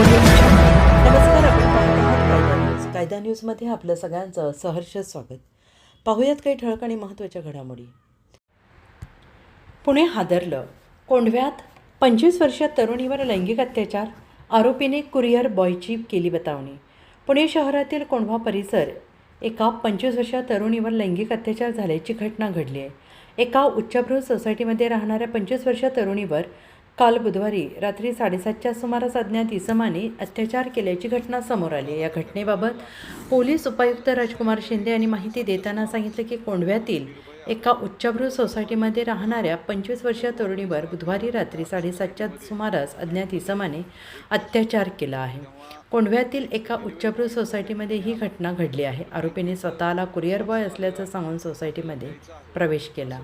नमस्कार कायदा न्यूजमध्ये आपलं सगळ्यांचं सहर्ष स्वागत. पाहूयात काही ठळक आणि महत्त्वाच्या घडामोडी. पुणे हादरलं. कोंढव्यात पंचवीस वर्षीय तरुणीवर लैंगिक अत्याचार आरोपीने कुरिअर बॉयची केली बतावणी. पुणे शहरातील कोंढवा परिसर एका पंचवीस वर्षीय तरुणीवर लैंगिक अत्याचार झाल्याची घटना घडली आहे. एका उच्चभ्रू सोसायटीमध्ये राहणाऱ्या पंचवीस वर्षीय तरुणीवर काल बुधवारी रात्री साडेसातच्या सुमारास अज्ञात इसमाने अत्याचार केल्याची घटना समोर आली या घटनेबाबत पोलीस उपायुक्त राजकुमार शिंदे यांनी माहिती देताना सांगितलं की कोंढव्यातील एका उच्चभ्रू सोसायटीमध्ये राहणाऱ्या पंचवीस वर्षीय तरुणीवर बुधवारी रात्री साडेसातच्या सुमारास अज्ञात इसमाने अत्याचार केला आहे. कोंढव्यातील एका उच्चभ्रू सोसायटीमध्ये ही घटना घडली आहे. आरोपीने स्वतःला कुरिअर बॉय असल्याचं सांगून सोसायटीमध्ये प्रवेश केला.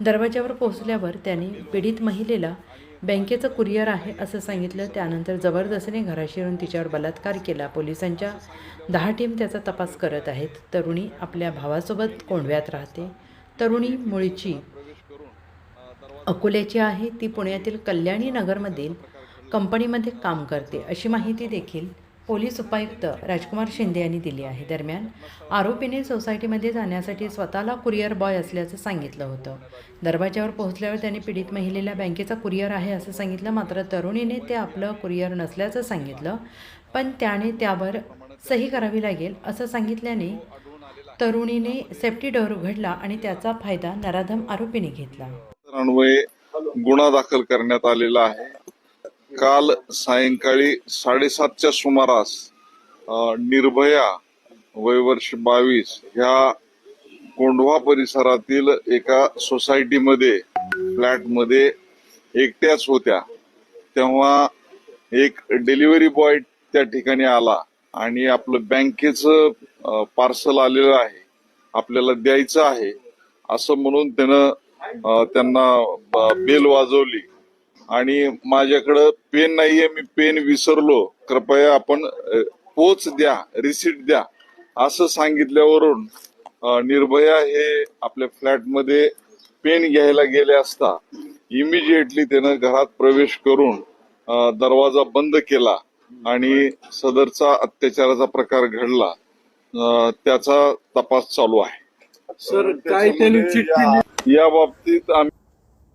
दरवाज्यावर पोहोचल्यावर त्याने पीडित महिलेला बँकेचं कुरिअर आहे असं सांगितलं. त्यानंतर जबरदस्तीने घराशी येऊन तिच्यावर बलात्कार केला. पोलिसांच्या दहा टीम त्याचा तपास करत आहेत. तरुणी आपल्या भावासोबत कोंडव्यात राहते. तरुणी मुळची अकोल्याची आहे. ती पुण्यातील कल्याणी नगरमधील कंपनीमध्ये काम करते अशी माहिती देखील पोलीस उपायुक्त राजकुमार शिंदे यांनी दिली आहे. दरम्यान आरोपीने सोसायटीमध्ये जाण्यासाठी स्वतःला कुरिअर बॉय असल्याचं सांगितलं होतं. दरवाजावर पोहोचल्यावर त्याने पीडित महिलेला बँकेचा कुरिअर आहे असं सांगितलं. मात्र तरुणीने ते आपलं कुरिअर नसल्याचं सांगितलं पण त्याने त्यावर सही करावी लागेल असं सांगितल्याने तरुणीने सेफ्टी डोअर उघडला आणि त्याचा फायदा नराधम आरोपीने घेतला. गुन्हा दाखल करण्यात आलेला आहे. काल सायंकाळी साडेसातच्या सुमारास निर्भया वयवर्ष बावीस ह्या कोंढवा परिसरातील एका सोसायटीमध्ये फ्लॅटमध्ये एकट्याच होत्या. तेव्हा एक डिलिव्हरी बॉय त्या ठिकाणी आला आणि आपलं बँकेचं पार्सल आलेलं आहे. आपल्याला द्यायचं आहे. असं म्हणून त्यानं त्यांना बेल वाजवली. आणि माझ्याकडं पेन नाहीये मी पेन विसरलो. कृपया आपण पोच द्या रिसिट द्या असं सांगितल्यावरून निर्भया हे आपल्या फ्लॅटमध्ये पेन घ्यायला गेले असता इमिजिएटली त्यानं घरात प्रवेश करून दरवाजा बंद केला आणि सदरचा अत्याचाराचा प्रकार घडला. त्याचा तपास चालू आहे. सर काय त्यांनी या बाबतीत आम्ही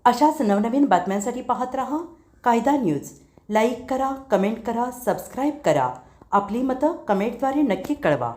अशाच नवनवीन बातम्यांसाठी पाहत रहा कायदा न्यूज. लाईक करा कमेंट करा सबस्क्राईब करा. आपली मतं कमेंटद्वारे नक्की कळवा.